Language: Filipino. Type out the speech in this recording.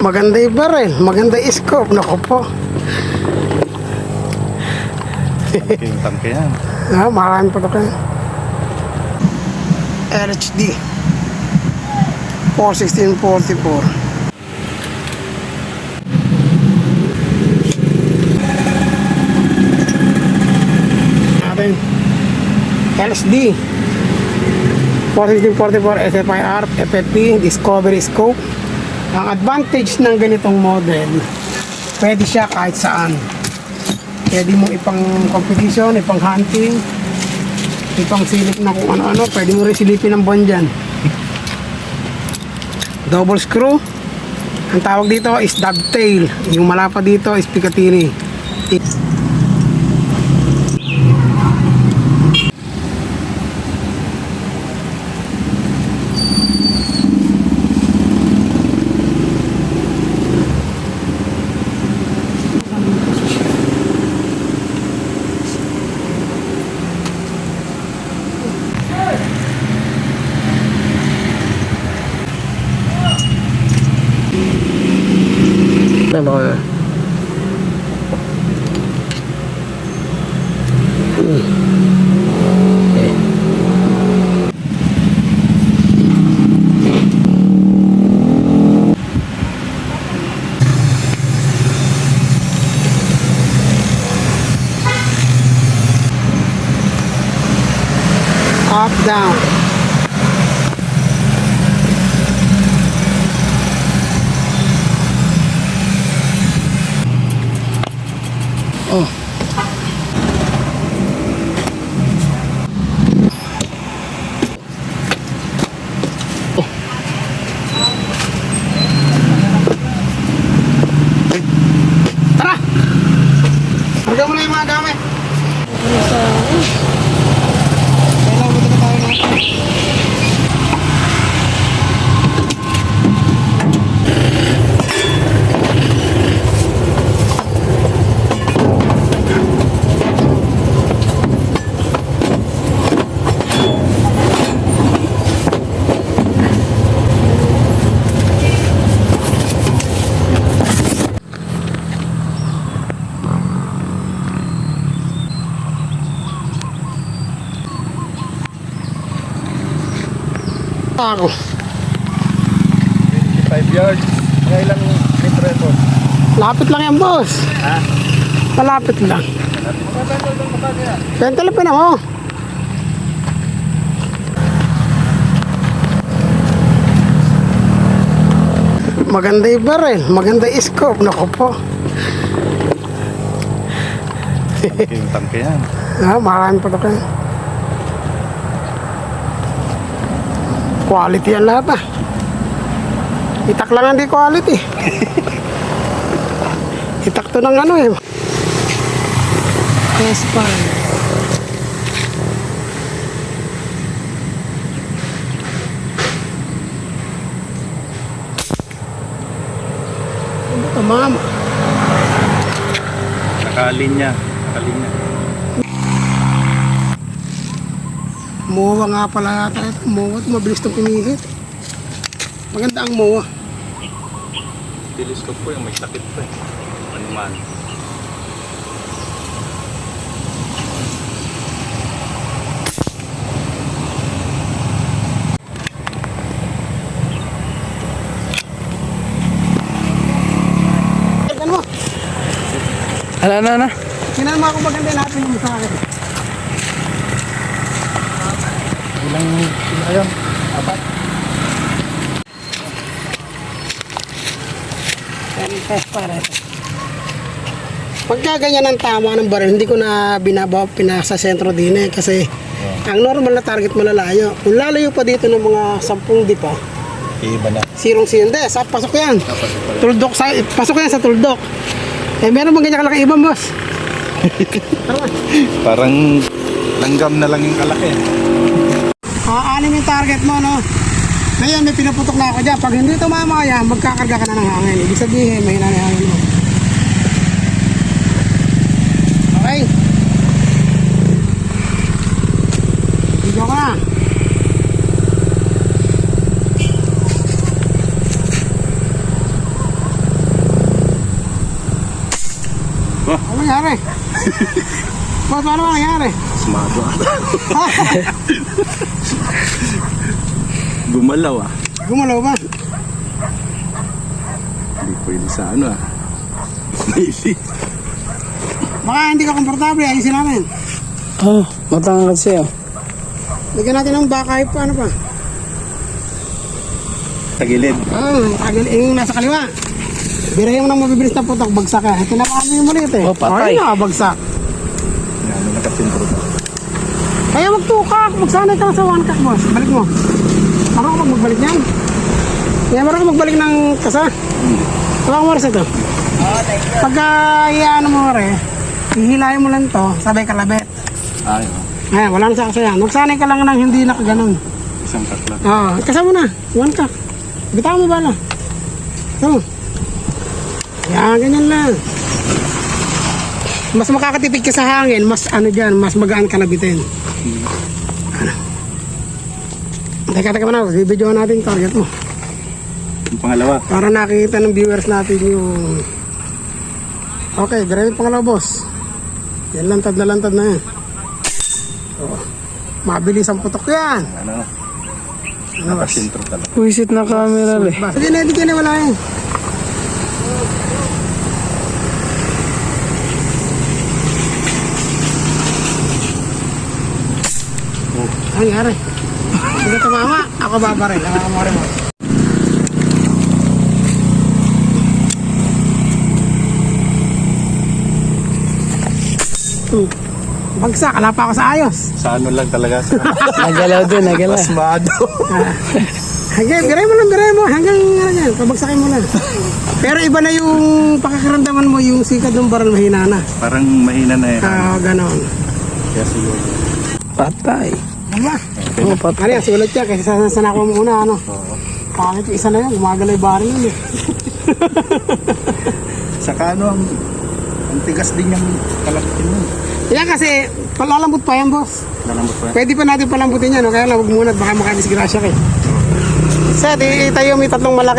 Maganda yung barrel, maganda yung scope. Naku po. Yung tangke yan. Ah, marami pa ito kayo. LHD. 41644. Natin. LSD. 41644 SFIR, FFP, Discovery Scope. Ang advantage ng ganitong model, pwede siya kahit saan. Pwede mo ipang competition, ipang hunting, ipang silip na kung ano-ano. Pwede mo rin silipin ng buwan dyan. Double screw. Ang tawag dito is dovetail. Yung malapa dito is Picatinny. Ano ba? Up, down. Oh. Oh. Tara! Hanggang mo na yung mga gamit. Kailangan mo Ako. 5 yards. Mga ilang metro ito? Lapit lang yan, boss. Ha? Malapit lang. Yan telepon mo. Maganda yung barrel, maganda yung scope. Naku po. Tangke yan. Ah, marami pa ito kayo. Quality yan lahat ah. Itak lang hindi quality. Itak to ng ano eh. Fine. Ano ito, mama? Nakalinya. Nakalinya. Mowa nga pala yata ito. Mowa ito, mabilis itong pinihit. Maganda ang mowa. Telescope ko yung may sakit pa eh. Ano man. Tignan mo. Ano, ano, ano? Tingnan mo ako maganda lahat yung sa akin. Ilang kilo yun? Apat? Test para ito. Pagka ganyan ang tama ng baril, hindi ko na binabaw, pinasa sentro din eh. Kasi ang normal na target malalayo. Kung lalayo pa dito ng mga 10 di pa, Iba na. sirong sinde, sa pasok yan. Tuldok sa, pasok yan sa tuldok. Eh meron bang ganyan kalaki ibang boss? Tara. Parang langgam na lang yung kalaki uh, anim yung target mo no ngayon may pinuputok na ako dyan pag hindi tumama yan magkakarga ka na ng hangin ibig sabihin may nangyayari mo okay video ka na Oh. Ano nangyari? Ba't paano nangyari? Sumado ata. Gumalaw ah. Gumalaw ba? Hindi pwede sa ano ah. Baka hindi ka komportable, ayusin natin. Oh, matangkad siya. Lagyan natin ng bakay pa, ano pa? Tagilid. Ah, tagal, yung nasa kaliwa. Birahin mo nang mabibilis na putok, bagsak ka. Tinapaan mo yung maliit eh. Oh, patay. Ayun na, bagsak. Yan, ano nakasintro na. Kaya magtukak, magsanay ka lang sa one cut, boss. Balik mo. Marunong ka magbalik niyan. Kaya marunong ka magbalik ng kasa. Tawag mo rin ito. Pagka iyan mo rin, hihilahin mo lang to, sabay kalabit. Ay, oh. Ayan, wala na sa kasayan. Magsanay ka lang ng hindi nakaganon. Isang kakla. Oo, kasama na. One cut. Bitaw mo ba na? Ito. Yan, ganyan lang. Mas makakatipid ka sa hangin, mas ano dyan, mas magaan kalabitin. Ano? Teka, teka muna, bibidyoan natin target mo. Yung pangalawa. Para nakita ng viewers natin yung... Okay, dire yung pangalawa, boss. Yan, lantad na lantad na yan. Oh, mabilis ang putok yan. Ano? Ano, boss? Nakasintro talaga. Na camera eh. Ba, Hindi na, hindi ka na wala yan. Oh, ano nangyari? Hindi ka tumama, ako babaril. Ako mo rin mo. Hmm. Bagsak, ala pa ako sa ayos. Sa ano lang talaga. Sa Nagalaw din, nagalaw. Pasmado. Hanggang, biray mo lang, biray mo. Hanggang, ano yan, pabagsakin mo lang. Pero iba na yung pakakaramdaman mo, yung sikat ng baral mahina na. Parang mahina na eh. Ah, ganon. Kaya siguro. Patay. Ano ba? Oh, patay. Ano yan, sulat yan, kasi sa sanako mo muna, ano. Oo. Pangit yung isa na yan, gumagalaw yung baril yun eh. Saka ano, ang, ang tigas din yung kalakitin mo. Yan kasi, palalambot pa yan, boss. Nalambot pa yan. Pwede pa natin palambutin yan, no? kaya lang, huwag muna, baka makadisgrasya kayo. Sa, di tayo may tatlong malaki.